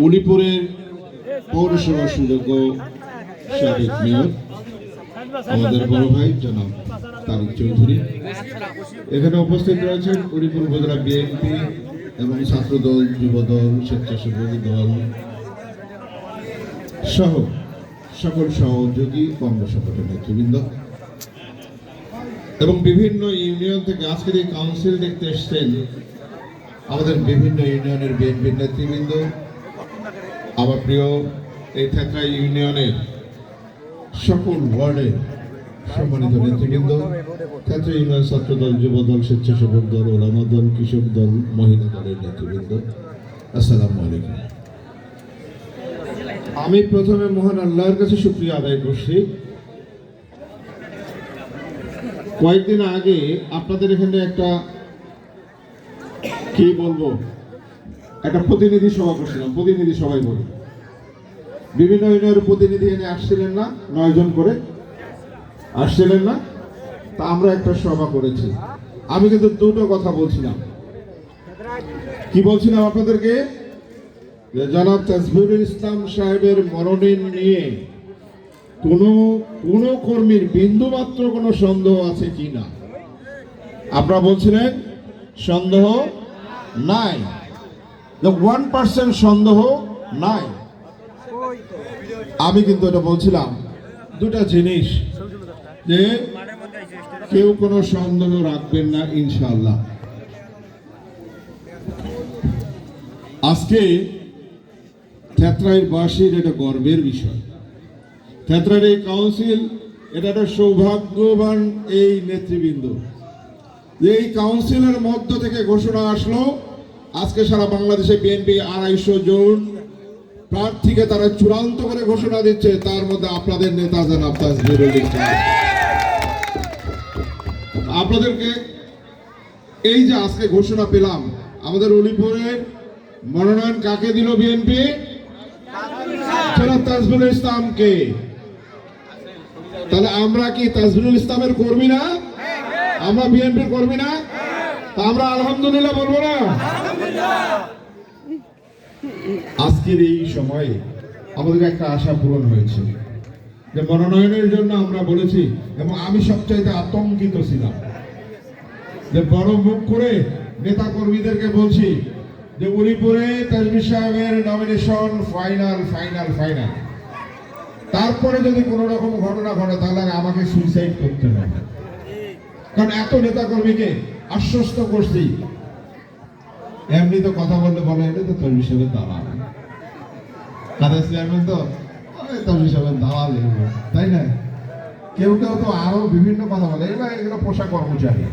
মণিপুরের পৌরসভা সুযোগ্য সাবেক মেয়র, আমাদের বড় ভাই জনাব তারিক চৌধুরী। এখানে উপস্থিত রয়েছেন মণিপুর উপজেলা বিএনপি এবং ছাত্রদল, যুবদল স্বেচ্ছাসেবক দল সহ সকল সহযোগী কংগ্রেস সংগঠনের নেতৃবৃন্দ। এবং বিভিন্ন ইউনিয়ন থেকে আজকের এই কাউন্সিল দেখতে এসছেন আমাদের বিভিন্ন ইউনিয়নের বিএনপির নেতৃবৃন্দ, আমার প্রিয় এই থেত্রা ইউনিয়নের সকল ওয়ার্ডের সম্মানিত নেতৃবৃন্দ, থেত্রা ইউনিয়ন ছাত্র দল যুব দল স্বেচ্ছাসেবক দল ওলামা দল কৃষক দল, মহিলা দলের নেতৃবৃন্দ। আসসালামু আলাইকুম। আমি প্রথমে মহান আল্লাহর কাছে শুক্রিয়া আদায় করছি। কয়েকদিন আগে আপনাদের এখানে একটা কি বলব? একটা প্রতিনিধি সভা করছিলাম, প্রতিনিধি সভাই বলি। বিভিন্ন ইউনিয়নের প্রতিনিধি এনে আসছিলেন না, নয় জন করে আসছিলেন না, তা আমরা একটা সভা করেছি। আমি কিন্তু দুটো কথা বলছিলাম। কি বলছিলাম আপনাদেরকে? জনাব তাজবিরুল ইসলাম সাহেবের মনোনয়ন নিয়ে কোনো কোনো কর্মীর বিন্দু মাত্র কোনো সন্দেহ আছে কি না আপনারা বলছিলেন, সন্দেহ নাই ওয়ান পার্সেন্ট সন্দেহ নাই আমি কিন্তু এটা বলছিলাম, দুটা জিনিস যে কেউ কোনো সন্দেহ রাখবেন না ইনশাল্লাহ আজকে থেত্রাইয়ের বাসীর এটা গর্বের বিষয়। থেত্রার এই কাউন্সিল, এটা একটা সৌভাগ্যবান এই নেতৃবৃন্দ। যে এই কাউন্সিলের মধ্য থেকে ঘোষণা আসলো, আজকে সারা বাংলাদেশে বিএনপি আড়াইশো জন প্রার্থীকে তারা চূড়ান্ত করে ঘোষণা দিচ্ছে, তার মধ্যে আপনাদের নেতা আপনাদেরকে এই যে আজকে ঘোষণা পেলাম, আমাদের উলিপুরের মনোনয়ন কাকে দিল বিএনপি? জনাব তাজবিরুল ইসলামকে। তাহলে আমরা কি তাজবিরুল ইসলামের কর্মী না? আমরা বিএনপির কর্মী না? তা আমরা আলহামদুলিল্লাহ বলব না? আজকের এই সময়ে আমাদের একটা আশা পূরণ হয়েছে। যে মনোনয়নের জন্য আমরা বলেছি, এবং আমি সবচাইতে আতঙ্কিত ছিলাম। যে বড় মুখ করে নেতা কর্মীদেরকে বলছি যে উলিপুরে তাজমির সাহেবের নমিনেশন ফাইনাল ফাইনাল ফাইনাল তারপরে যদি কোনো রকম ঘটনা ঘটে, তাহলে আমাকে সুইসাইড করতে হবে কারণ এত নেতা কর্মীকে আশ্বস্ত করছি। এমনি তো কথা বললে বলা এটা তো তোর হিসেবে দালাল। কাদের চেয়ারম্যান তো? তোর হিসেবে দালাল তাই না? কেউ কেউ তো আরও বিভিন্ন কথা বলে এগুলো এগুলো পোশাক কর্মচারী।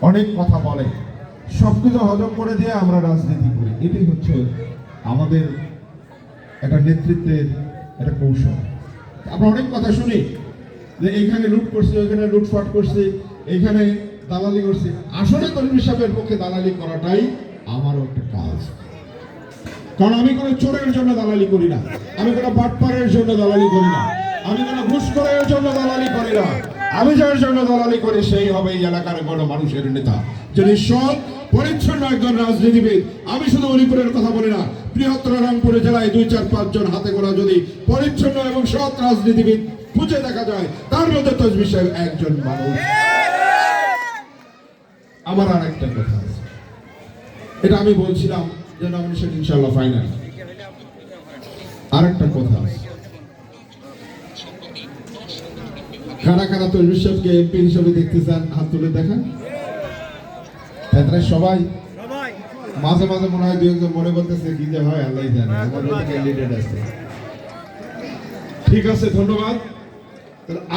অনেক কথা বলে। সবকিছু হজম করে দিয়ে আমরা রাজনীতি করি। এটাই হচ্ছে আমাদের একটা নেতৃত্বের একটা কৌশল। আমরা অনেক কথা শুনি। যে এইখানে লুট করছে, ওইখানে লুটপাট করছে এইখানে দালালি করছে। আসলে তরুণ সাহেবের পক্ষে দালালি করাটাই আমারও একটা কাজ। কারণ আমি কোনো চোরের জন্য দালালি করি না, আমি কোনো বাটপারের জন্য দালালি করি না, আমি কোনো ঘুষখোরের জন্য দালালি করি না। আমি যার জন্য দালালি করি, সেই হবে এই এলাকার বড় মানুষের নেতা। যিনি সৎ, পরিচ্ছন্ন একজন রাজনীতিবিদ, আমি শুধু মণিপুরের কথা বলি না, বৃহত্তর রংপুরে জেলায় দুই চার পাঁচ জন হাতে গোনা যদি পরিচ্ছন্ন এবং সৎ রাজনীতিবিদ খুঁজে দেখা যায়, তার মধ্যে তসবি একজন মানুষ। আমার আর একটা কথা আছে। এটা আমি বলছিলাম যে নমিনেশন ইনশাল্লাহ ফাইনাল আরেকটা কথা আছে। কারা কারা এমপি হিসেবে দেখতে চান, হাত তুলে ক্ষেত্রে সবাই। মাঝে মাঝে মনে হয় মনে করতেছে, কি যে হয় আল্লাহ জানে। ঠিক আছে, ধন্যবাদ।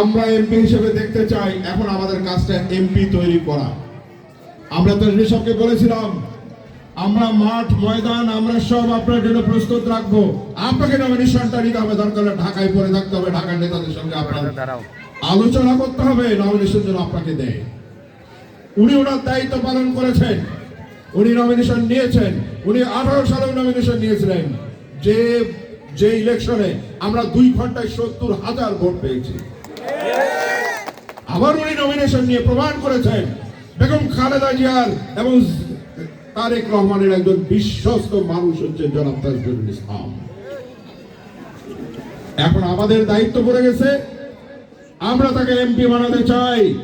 আমরা এমপি হিসেবে দেখতে চাই এখন আমাদের কাজটা এমপি তৈরি করা। আমরা তো ঋষভকে বলেছিলাম আমরা মাঠ ময়দান আমরা সব আপনার জন্য প্রস্তুত রাখব। আপনাকে নমিনেশনটা নিতে হবে দরকার ঢাকায় পড়ে থাকতে হবে ঢাকার নেতাদের সঙ্গে আপনার আলোচনা করতে হবে নমিনেশন যেন আপনাকে দেয়। উনি ওনার দায়িত্ব পালন করেছেন উনি নমিনেশন নিয়েছেন উনি আঠারো সালে নমিনেশন নিয়েছিলেন। যে যে ইলেকশনে আমরা দুই ঘন্টায় সত্তর হাজার ভোট পেয়েছি। আবার উনি নমিনেশন নিয়ে প্রমাণ করেছেন বেগম খালেদা জিয়ার এবং তারেক রহমানের একজন বিশ্বস্ত মানুষ হচ্ছে জনাব তাজবুল ইসলাম। এখন আমাদের দায়িত্ব পড়ে গেছে। আমরা তাকে এমপি বানাতে চাই।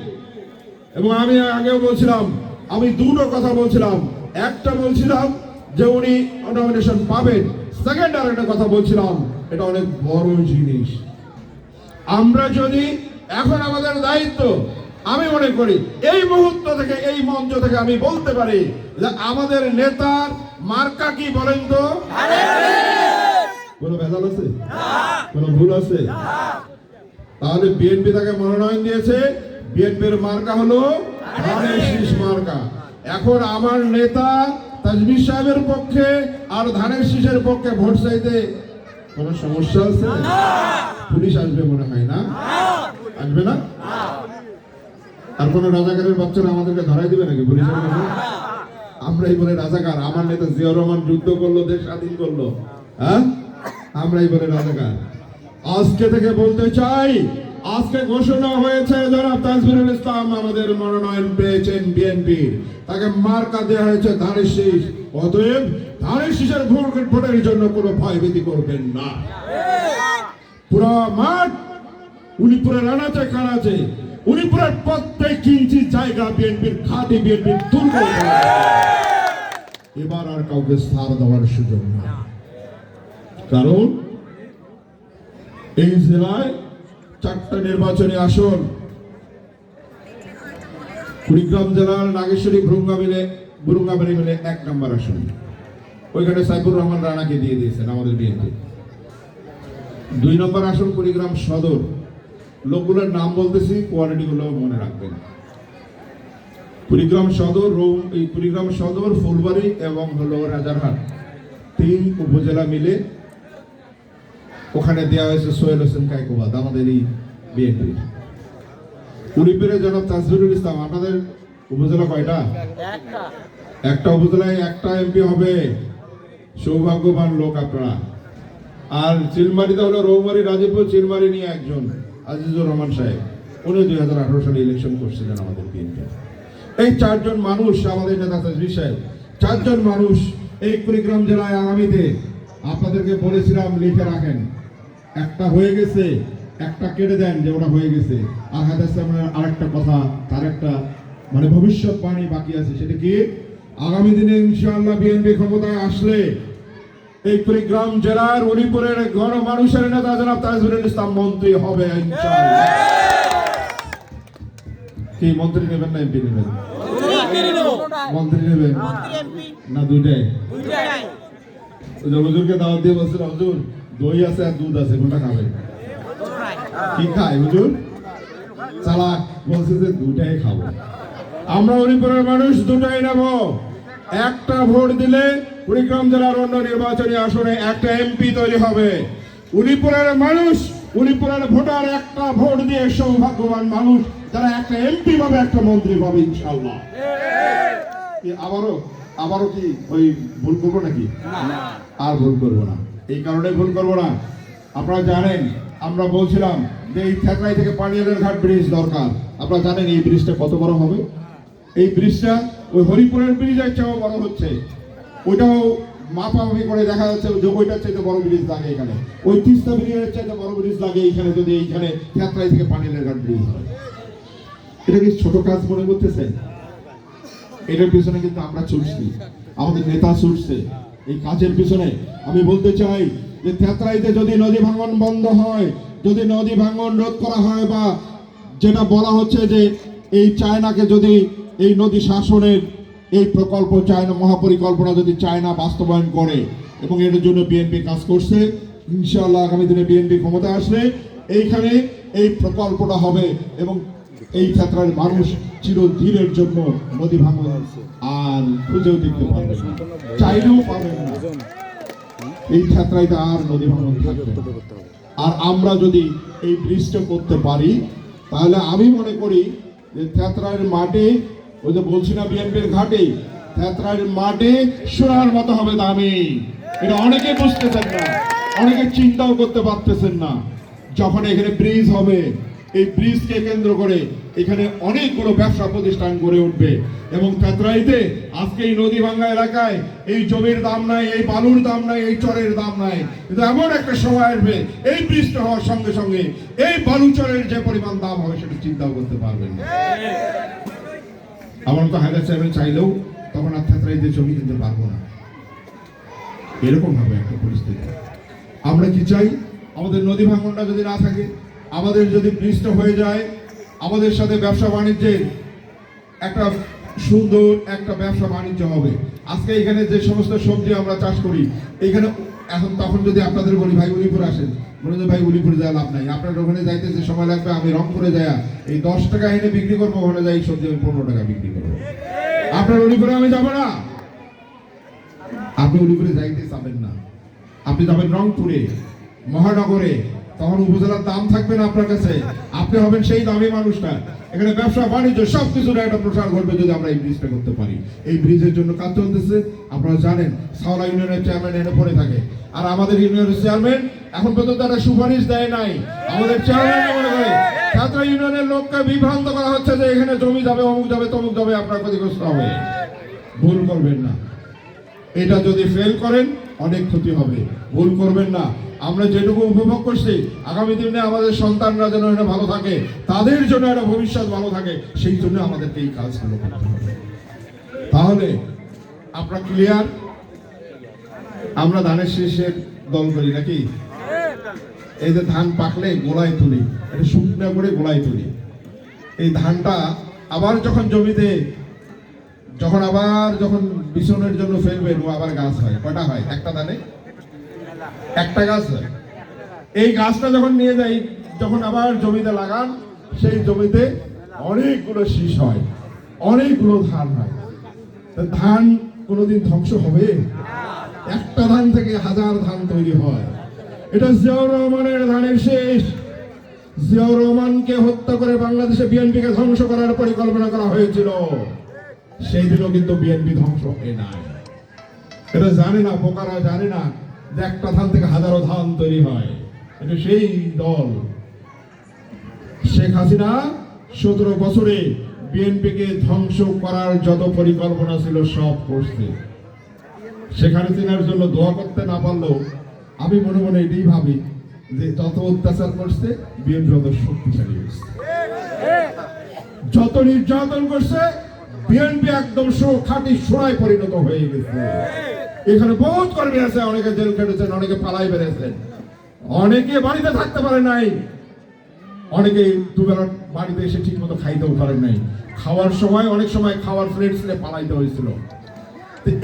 এবং আমি আগেও বলছিলাম, আমি দুটো কথা বলছিলাম। একটা বলছিলাম যে উনি নমিনেশন পাবেন। সেকেন্ড আর একটা কথা বলছিলাম, এটা অনেক বড় জিনিস। আমরা যদি এখন আমাদের দায়িত্ব, আমি মনে করি, এই মুহূর্ত থেকে, এই মঞ্চ থেকে আমি বলতে পারি যে আমাদের নেতার মার্কা কি বলেন তো? কোনো ভেজাল আছে? কোনো ভুল আছে? তাহলে বিএনপি তাকে মনোনয়ন দিয়েছে। বিএনপির মার্কা হলো শীষ মার্কা। এখন আমার নেতা তাজমির সাহেবের পক্ষে আর ধানের শীষের পক্ষে ভোট চাইতে কোনো সমস্যা আছে? পুলিশ আসবে মনে হয় না? আসবে না? আর কোন রাজাকারের বাচ্চারা আমাদেরকে ধরাই দিবে নাকি পুলিশের আমরাই বলে রাজাকার, আমার নেতা জিয়াউর রহমান যুদ্ধ করল, দেশ স্বাধীন করল। হ্যাঁ? আমরাই বলে রাজাকার। আজকে থেকে বলতে চাই, আজকে ঘোষণা হয়েছে, জনাব তাজবিরুল ইসলাম আমাদের মনোনয়ন পেয়েছেন বিএনপির তাকে মার্কা দেওয়া হয়েছে ধানের শীষ। অতএব ধানের শীষের ভোটের জন্য কোনো ভয়ভীতি করবেন না। পুরো মাঠ উনিপুরের রানাচে কানাচে উনিপুরের প্রত্যেক ইঞ্চি জায়গা বিএনপির খাটি বিএনপির দুর্বল এবার আর কাউকে স্থান দেওয়ার সুযোগ না কারণ এই জেলায় চারটা নির্বাচনী আসন। কুড়িগ্রাম জেলার নাগেশ্বরী ভ্রুঙ্গা মিলে মিলে এক নম্বর আসন। ওইখানে সাইফুর রহমান রানাকে দিয়ে দিয়েছেন আমাদের বিএনপি। দুই নম্বর আসন কুড়িগ্রাম সদর। লোকগুলোর নাম বলতেছি কোয়ালিটি গুলো মনে রাখবেন। কুড়িগ্রাম সদর এই কুড়িগ্রাম সদর, ফুলবাড়ি এবং হলো রাজারহাট। তিন উপজেলা মিলে ওখানে দেওয়া হয়েছে সোহেল হোসেন কাইকোবাদ, আমাদের এই বিএনপি। উড়িপেরে জনাব তাজবিরুল ইসলাম, আপনাদের উপজেলা কয়টা? একটা উপজেলায় একটা এমপি হবে। সৌভাগ্যবান লোক আপনারা। আর চিলমারিতে হলো রৌমারি, রাজীবপুর, চিলমারি নিয়ে একজন। আজিজুর রহমান সাহেব, উনি দুই হাজার আঠারো সালে ইলেকশন করছিলেন আমাদের বিএনপি এই চারজন মানুষ, আমাদের নেতা তাজবির সাহেব, চারজন মানুষ এই কুড়িগ্রাম জেলায় আগামীতে আপনাদেরকে বলেছিলাম, লিখে রাখেন। একটা হয়ে গেছে, একটা কেটে দেন যে ওটা হয়ে গেছে। আর হাতে আরেকটা কথা, তার একটা মানে ভবিষ্যৎবাণী বাকি আছে, সেটা কি? আগামী দিনে ইনশাআল্লাহ বিএনপি ক্ষমতায় আসলে এই কুড়িগ্রাম জেলার উনিপুরের গণ মানুষের নেতা জনাব তাজুরুল ইসলাম মন্ত্রী হবে কি, মন্ত্রী নেবেন না এমপি নেবেন? মন্ত্রী নেবেন? না হুজুরকে দাওয়াত দিয়ে বলছিল, হুজুর, দই আছে আর দুধ আছে কোনটা খাবে। কি খায় হুজুর? চালাক। বলছে যে দুটাই খাব। আমরা হরিপুরের মানুষ দুটাই নেব। একটা ভোট দিলে কুড়িগ্রাম জেলার অন্য নির্বাচনী আসনে একটা এমপি তৈরি হবে। উনিপুরের মানুষ উনিপুরের ভোটার একটা ভোট দিয়ে সৌভাগ্যবান মানুষ তারা একটা এমপি পাবে একটা মন্ত্রী পাবে ইনশাল্লাহ আবারও আবারও কি ওই ভুল করব নাকি? আর ভুল করব না। এই কারণে ভুল করব না। আপনারা জানেন আমরা বলছিলাম যে এই থেতলাই থেকে পানিয়ালের ঘাট ব্রিজ দরকার। আপনারা জানেন এই ব্রিজটা কত বড় হবে? এই ব্রিজটা ওই হরিপুরের ব্রিজের চেয়েও বড় হচ্ছে। ওইটাও মাপামাপি করে দেখা যাচ্ছে যে ওইটার চাইতে বড় ব্রিজ লাগে এখানে। ওই তিস্তা ব্রিজের চাইতে বড় ব্রিজ লাগে এইখানে যদি এইখানে থেতলাই থেকে পানিয়ালের ঘাট ব্রিজ হয়। এটা কি ছোট কাজ মনে করতেছেন? এটার পিছনে কিন্তু আমরা ছুটছি আমাদের নেতা ছুটছে এই কাজের পিছনে আমি বলতে চাই যে থেতরাইতে যদি নদী ভাঙন বন্ধ হয়, যদি নদী ভাঙন রোধ করা হয় বা যেটা বলা হচ্ছে যে এই চায়নাকে যদি এই নদী শাসনের এই প্রকল্প চায়না মহাপরিকল্পনা যদি চায়না বাস্তবায়ন করে এবং এর জন্য বিএনপি কাজ করছে, ইনশাআল্লাহ আগামী দিনে বিএনপি ক্ষমতা আসলে এইখানে এই প্রকল্পটা হবে এবং এই ক্ষেত্রের মানুষ চিরদিনের জন্য নদী ভাঙন আর খুঁজেও দেখতে পারবে চাইলেও পাবেন না। এই ক্ষেত্রাইতে আর নদী ভাঙন থাকবে আর আমরা যদি এই ব্রিজটা করতে পারি, তাহলে আমি মনে করি যে থেতরার মাঠে ওই যে বলছি না বিএনপির ঘাটে, থেতরার মাঠে সোনার মতো হবে দামি। এটা অনেকে বুঝতেছেন না, অনেকে চিন্তাও করতে পারতেছেন না। যখন এখানে ব্রিজ হবে, এই ব্রিজকে কেন্দ্র করে এখানে অনেকগুলো ব্যবসা প্রতিষ্ঠান গড়ে উঠবে। এবং তেতরাইতে আজকে এই নদী ভাঙ্গা এলাকায় এই জমির দাম নাই, এই বালুর দাম নাই, এই চরের দাম নাই। কিন্তু এমন একটা সময় আসবে, এই ব্রিজটা হওয়ার সঙ্গে সঙ্গে এই বালু চরের যে পরিমাণ দাম হবে, সেটা চিন্তাও করতে পারবেন না। আমার তো হায়দার চেয়ারম্যান চাইলেও তখন আর তেতরাইতে জমি কিনতে পারব না। এরকম হবে একটা পরিস্থিতি। আমরা কি চাই? আমাদের নদী ভাঙনটা যদি না থাকে, আমাদের যদি ব্রিজটা হয়ে যায়, আমাদের সাথে ব্যবসা বাণিজ্যের একটা সুন্দর একটা ব্যবসা বাণিজ্য হবে। আজকে এখানে যে সমস্ত সবজি আমরা চাষ করি, এখানে এখন তখন যদি আপনাদের বলি, ভাই, উলিপুর আসেন। মনে যে ভাই, উলিপুরে যাওয়া লাভ নাই। আপনার ওখানে যাইতে যে সময় লাগবে, আমি রংপুরে যাইয়া এই দশ টাকা এনে বিক্রি করব, ওখানে যাই সবজি আমি পনেরো টাকা বিক্রি করব। আপনার উলিপুরে আমি যাব না। আপনি উলিপুরে যাইতে চাবেন না। আপনি যাবেন রংপুরে, মহানগরে। তখন উপজেলার দাম থাকবে না আপনার কাছে। আপনি হবেন সেই দামি মানুষটা। এখানে ব্যবসা, বাণিজ্য সব কিছুর একটা প্রসার ঘটবে যদি আমরা এই ব্রিজটা করতে পারি। এই ব্রিজের জন্য কাজ চলতেছে। আপনারা জানেন সাওলা ইউনিয়নের চেয়ারম্যান এনে পড়ে থাকে। আর আমাদের ইউনিয়নের চেয়ারম্যান এখন পর্যন্ত একটা সুপারিশ দেয় নাই। আমাদের চেয়ারম্যান মনে করে, ছাত্র ইউনিয়নের লোককে বিভ্রান্ত করা হচ্ছে যে এখানে জমি যাবে, অমুক যাবে, তমুক যাবে, আপনার ক্ষতিগ্রস্ত হবে। ভুল করবেন না। এটা যদি ফেল করেন, অনেক ক্ষতি হবে। ভুল করবেন না। আমরা যেটুকু উপভোগ করছি, আগামী দিনে আমাদের সন্তানরা যেন এটা ভালো থাকে, তাদের জন্য একটা ভবিষ্যৎ ভালো থাকে, সেই জন্য আমাদেরকে এই কাজগুলো করতে হবে। তাহলে, আপনারা ক্লিয়ার আমরা ধানের শীষের দল করি নাকি? এই যে ধান পাকলে গোলায় তুলি, এটা শুকনো করে গোলায় তুলি। এই ধানটা আবার যখন জমিতে, যখন আবার যখন বিছনের জন্য ফেলবেন, ও আবার গাছ হয় কটা হয়? একটা ধানে? একটা গাছ এই গাছটা যখন নিয়ে যাই, যখন আবার জমিতে লাগান, সেই জমিতে অনেকগুলো শীষ হয়, অনেকগুলো ধান হয়। ধান কোনোদিন ধ্বংস হবে? একটা ধান থেকে হাজার ধান তৈরি হয়। এটা জিয়াউর রহমানের ধানের শেষ। জিয়াউর রহমানকে হত্যা করে বাংলাদেশে বিএনপিকে ধ্বংস করার পরিকল্পনা করা হয়েছিল। সেই দিনও কিন্তু বিএনপি ধ্বংস হয় নাই। এটা জানে না, বোকারা জানে না। একটা ধান থেকে হাজারো ধান তৈরি হয়। এটা সেই দল, শেখ হাসিনা সতেরো বছরে বিএনপিকে ধ্বংস করার যত পরিকল্পনা ছিল সব করছে। শেখ হাসিনার জন্য দোয়া করতে না পারলেও আমি মনে মনে এটাই ভাবি যে যত অত্যাচার করছে, বিএনপি তত শক্তিশালী হয়েছে যত নির্যাতন করছে, বিএনপি একদম খাঁটি সোনায় পরিণত হয়ে গেছে। এখানে বহুত কর্মী আছে, অনেকে জেল কেটেছেন অনেকে পালাই বেড়েছেন। অনেকে বাড়িতে থাকতে পারে নাই। অনেকে দুবেলা বাড়িতে এসে ঠিক মতো খাইতেও পারেন নাই। খাওয়ার সময়, অনেক সময় খাওয়ার প্লেট ছেড়ে পালাইতে হয়েছিল।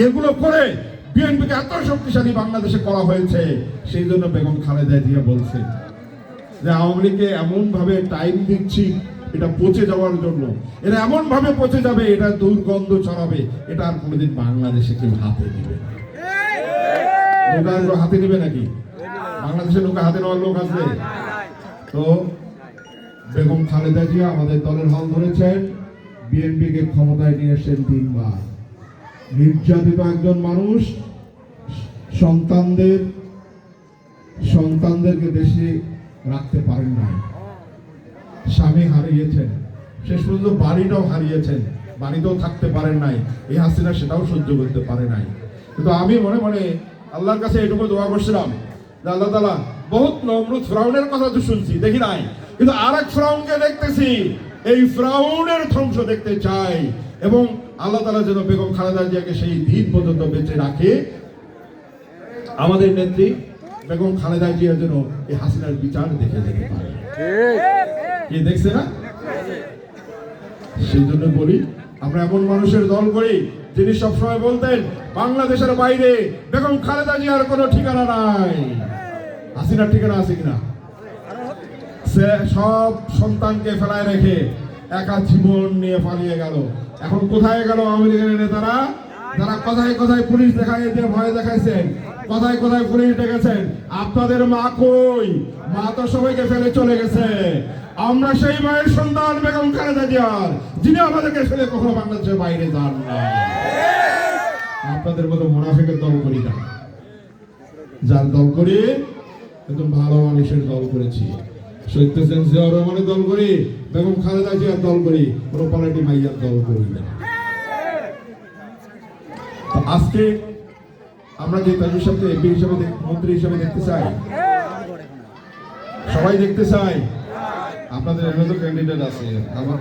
এগুলো করে বিএনপিকে এত শক্তিশালী বাংলাদেশে করা হয়েছে, সেই জন্য বেগম খালেদা জিয়া বলছে যে, আওয়ামী লীগকে এমন ভাবে টাইম দিচ্ছি, এটা পচে যাওয়ার জন্য। এটা এমন ভাবে পচে যাবে, এটা দুর্গন্ধ ছড়াবে, এটা আর কোনোদিন বাংলাদেশে কেউ হাতে নেবে না। নৌকা হাতে নেবে নাকি? বাংলাদেশে নৌকা হাতে নেওয়ার লোক আছে। তো বেগম খালেদা জিয়া আমাদের দলের হাল ধরেছেন। বিএনপিকে ক্ষমতায় নিয়ে এসেছেন তিনবার। নির্যাতিত একজন মানুষ, সন্তানদের, সন্তানদেরকে দেশে রাখতে পারেন না স্বামী হারিয়েছেন। শেষ পর্যন্ত বাড়িটাও হারিয়েছেন। বাড়িতেও থাকতে পারেন নাই। এই হাসিনা সেটাও সহ্য করতে পারে নাই। কিন্তু আমি মনে মনে আল্লাহর কাছে এটুকু দোয়া করছিলাম যে আল্লাহ তালা বহুত নমরুদ ফ্রাউনের কথা তো শুনছি দেখি নাই। কিন্তু আর এক ফ্রাউনকে দেখতেছি এই ফ্রাউনের ধ্বংস দেখতে চাই এবং আল্লাহ তালা যেন বেগম খালেদা জিয়াকে সেই দিন পর্যন্ত বেঁচে রাখে। আমাদের নেত্রী বেগম খালেদা জিয়া যেন এই হাসিনার বিচার দেখে যেতে পারে। কি দেখছে না? সেই জন্য বলি আমরা এমন মানুষের দল করি যিনি সবসময় বলতেন, বাংলাদেশের বাইরে বেগম খালেদা জিয়ার কোনো ঠিকানা নাই। হাসিনার ঠিকানা আছে কিনা? সে সব সন্তানকে ফেলায় রেখে একা জীবন নিয়ে পালিয়ে গেল। এখন কোথায় গেল আওয়ামী নেতারা? যারা কোথায় কোথায় পুলিশ দেখাই দিয়ে ভয় দেখাইছেন, কোথায় কোথায় পুলিশ ডেকেছেন, আপনাদের মা কই? মা তো সবাইকে ফেলে চলে গেছে। আমরা সেই মায়ের সন্তান বেগম খালেদা জিয়ার, যিনি আমাদেরকে ফেলে কখনো বাংলাদেশের বাইরে যান না আপনাদের মতো মুনাফিকের দল করি না। যার দল করি, একদম ভালো মানুষের দল করেছি। রহমানের দল করি, বেগম খালেদা জিয়ার দল করি মাইয়ার দল করি না। আজকে আমরা যে তাজুর এমপি হিসাবে মন্ত্রী হিসাবে দেখতে চাই, সবাই দেখতে চাই। আপনাদের এমন ক্যান্ডিডেট আছে, আমার